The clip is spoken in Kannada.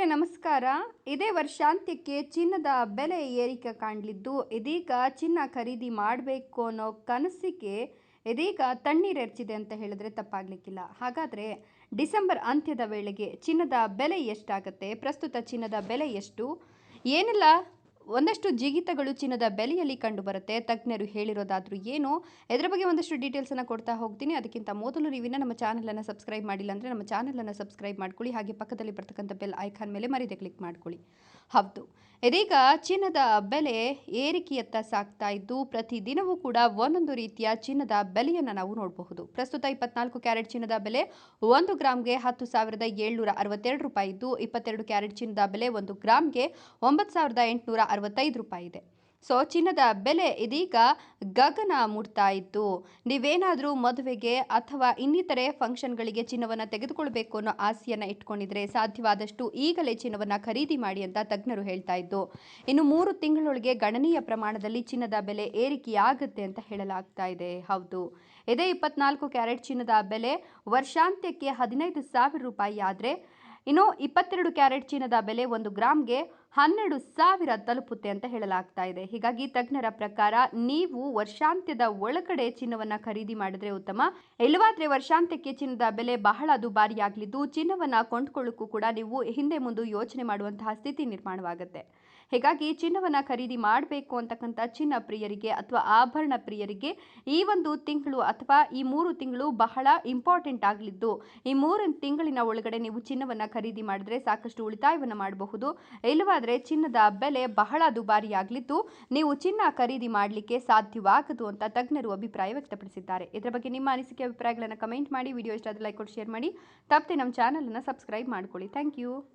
ಸ್ನೇಹಿತರೆ ನಮಸ್ಕಾರ. ಇದೇ ವರ್ಷಾಂತ್ಯಕ್ಕೆ ಚಿನ್ನದ ಬೆಲೆ ಏರಿಕೆ ಕಾಣಲಿದ್ದು, ಇದೀಗ ಚಿನ್ನ ಖರೀದಿ ಮಾಡಬೇಕು ಅನ್ನೋ ಕನಸಿಗೆ ಇದೀಗ ತಣ್ಣೀರೆರ್ಚಿದೆ ಅಂತ ಹೇಳಿದ್ರೆ ತಪ್ಪಾಗಲಿಕ್ಕಿಲ್ಲ. ಹಾಗಾದರೆ ಡಿಸೆಂಬರ್ ಅಂತ್ಯದ ವೇಳೆಗೆ ಚಿನ್ನದ ಬೆಲೆ ಎಷ್ಟಾಗುತ್ತೆ? ಪ್ರಸ್ತುತ ಚಿನ್ನದ ಬೆಲೆ ಎಷ್ಟು? ಏನೆಲ್ಲ ಒಂದಷ್ಟು ಜಿಗಿತಗಳು ಚಿನ್ನದ ಬೆಲೆಯಲ್ಲಿ ಕಂಡುಬರುತ್ತೆ ತಜ್ಞರು ಹೇಳಿರೋದಾದ್ರೂ ಏನು? ಇದರ ಬಗ್ಗೆ ಒಂದಷ್ಟು ಡೀಟೇಲ್ಸನ್ನು ಕೊಡ್ತಾ ಹೋಗ್ತೀನಿ. ಅದಕ್ಕಿಂತ ಮೊದಲು ನೀವಿನ್ನ ನಮ್ಮ ಚಾನಲನ್ನು ಸಬ್ಸ್ಕ್ರೈಬ್ ಮಾಡಿಲ್ಲ ಅಂದರೆ ನಮ್ಮ ಚಾನಲನ್ನು ಸಬ್ಸ್ಕ್ರೈಬ್ ಮಾಡ್ಕೊಳ್ಳಿ. ಹಾಗೆ ಪಕ್ಕದಲ್ಲಿ ಬರ್ತಕ್ಕಂಥ ಬೆಲ್ ಐಕಾನ್ ಮೇಲೆ ಮರೀದೆ ಕ್ಲಿಕ್ ಮಾಡ್ಕೊಳ್ಳಿ. ಹೌದು. ಇದೀಗ ಚಿನ್ನದ ಬೆಲೆ ಏರಿಕೆಯತ್ತ ಸಾಗ್ತಾ ಇದ್ದು, ಪ್ರತಿದಿನವೂ ಕೂಡ ಒಂದೊಂದು ರೀತಿಯ ಚಿನ್ನದ ಬೆಲೆಯನ್ನು ನಾವು ನೋಡಬಹುದು. ಪ್ರಸ್ತುತ ಇಪ್ಪತ್ನಾಲ್ಕು ಕ್ಯಾರೆಟ್ ಚಿನ್ನದ ಬೆಲೆ ಒಂದು ಗ್ರಾಮ್ಗೆ ಹತ್ತು ಸಾವಿರದ ಏಳ್ನೂರ ಅರವತ್ತೆರಡು ರೂಪಾಯಿ ಇದ್ದು, ಇಪ್ಪತ್ತೆರಡು ಕ್ಯಾರೆಟ್ ಚಿನ್ನದ ಬೆಲೆ ಒಂದು ಗ್ರಾಮ್ಗೆ ಒಂಬತ್ತು ಸಾವಿರದ ಎಂಟುನೂರ ಅರವತ್ತೈದು ರೂಪಾಯಿ ಇದೆ. ಸೊ, ಚಿನ್ನದ ಬೆಲೆ ಇದೀಗ ಗಗನ ಮುಟ್ತಾ ಇತ್ತು. ನೀವೇನಾದರೂ ಮದುವೆಗೆ ಅಥವಾ ಇನ್ನಿತರೆ ಫಂಕ್ಷನ್ಗಳಿಗೆ ಚಿನ್ನವನ್ನು ತೆಗೆದುಕೊಳ್ಬೇಕು ಅನ್ನೋ ಆಸೆಯನ್ನು ಇಟ್ಕೊಂಡಿದ್ರೆ ಸಾಧ್ಯವಾದಷ್ಟು ಈಗಲೇ ಚಿನ್ನವನ್ನು ಖರೀದಿ ಮಾಡಿ ಅಂತ ತಜ್ಞರು ಹೇಳ್ತಾ ಇದ್ದು, ಇನ್ನು ಮೂರು ತಿಂಗಳೊಳಗೆ ಗಣನೀಯ ಪ್ರಮಾಣದಲ್ಲಿ ಚಿನ್ನದ ಬೆಲೆ ಏರಿಕೆಯಾಗುತ್ತೆ ಅಂತ ಹೇಳಲಾಗ್ತಾ ಇದೆ. ಹೌದು. ಇದೇ ಇಪ್ಪತ್ನಾಲ್ಕು ಕ್ಯಾರೆಟ್ ಚಿನ್ನದ ಬೆಲೆ ವರ್ಷಾಂತ್ಯಕ್ಕೆ ಹದಿನೈದು ಸಾವಿರ ರೂಪಾಯಿ ಆದರೆ, ಇನ್ನು ಇಪ್ಪತ್ತೆರಡು ಕ್ಯಾರೆಟ್ ಚಿನ್ನದ ಬೆಲೆ ಒಂದು ಗ್ರಾಮ್ಗೆ ಹನ್ನೆರಡು ಸಾವಿರ ತಲುಪುತ್ತೆ ಅಂತ ಹೇಳಲಾಗ್ತಾ ಇದೆ. ಹೀಗಾಗಿ ತಜ್ಞರ ಪ್ರಕಾರ ನೀವು ವರ್ಷಾಂತ್ಯದ ಒಳಗಡೆ ಚಿನ್ನವನ್ನ ಖರೀದಿ ಮಾಡಿದ್ರೆ ಉತ್ತಮ. ಇಲ್ಲವಾದ್ರೆ ವರ್ಷಾಂತ್ಯಕ್ಕೆ ಚಿನ್ನದ ಬೆಲೆ ಬಹಳ ದುಬಾರಿಯಾಗಲಿದ್ದು ಚಿನ್ನವನ್ನ ಕೊಂಡ್ಕೊಳ್ಳೋಕ್ಕೂ ಕೂಡ ನೀವು ಹಿಂದೆ ಮುಂದೆ ಯೋಚನೆ ಮಾಡುವಂತಹ ಸ್ಥಿತಿ ನಿರ್ಮಾಣವಾಗುತ್ತೆ. ಹೀಗಾಗಿ ಚಿನ್ನವನ್ನ ಖರೀದಿ ಮಾಡಬೇಕು ಅಂತಕ್ಕಂಥ ಚಿನ್ನ ಪ್ರಿಯರಿಗೆ ಅಥವಾ ಆಭರಣ ಪ್ರಿಯರಿಗೆ ಈ ಒಂದು ತಿಂಗಳು ಅಥವಾ ಈ ಮೂರು ತಿಂಗಳು ಬಹಳ ಇಂಪಾರ್ಟೆಂಟ್ ಆಗಲಿದ್ದು. ಈ ಮೂರು ತಿಂಗಳಿನ ಒಳಗಡೆ ನೀವು ಚಿನ್ನವನ್ನ ಖರೀದಿ ಮಾಡಿದ್ರೆ ಸಾಕಷ್ಟು ಉಳಿತಾಯವನ್ನು ಮಾಡಬಹುದು. ಇಲ್ಲವಾದರೆ ಚಿನ್ನದ ಬೆಲೆ ಬಹಳ ದುಬಾರಿಯಾಗಲಿದ್ದು ನೀವು ಚಿನ್ನ ಖರೀದಿ ಮಾಡಲಿಕ್ಕೆ ಸಾಧ್ಯವಾಗದು ಅಂತ ತಜ್ಞರು ಅಭಿಪ್ರಾಯ ವ್ಯಕ್ತಪಡಿಸಿದ್ದಾರೆ. ಇದರ ಬಗ್ಗೆ ನಿಮ್ಮ ಅನಿಸಿಕೆ ಅಭಿಪ್ರಾಯಗಳನ್ನು ಕಮೆಂಟ್ ಮಾಡಿ, ವಿಡಿಯೋ ಇಷ್ಟ ಆದರೆ ಲೈಕ್ ಕೊಟ್ಟು ಶೇರ್ ಮಾಡಿ. ತಪ್ಪದೆ ನಮ್ಮ ಚಾನಲನ್ನು ಸಬ್ಸ್ಕ್ರೈಬ್ ಮಾಡ್ಕೊಳ್ಳಿ. Thank you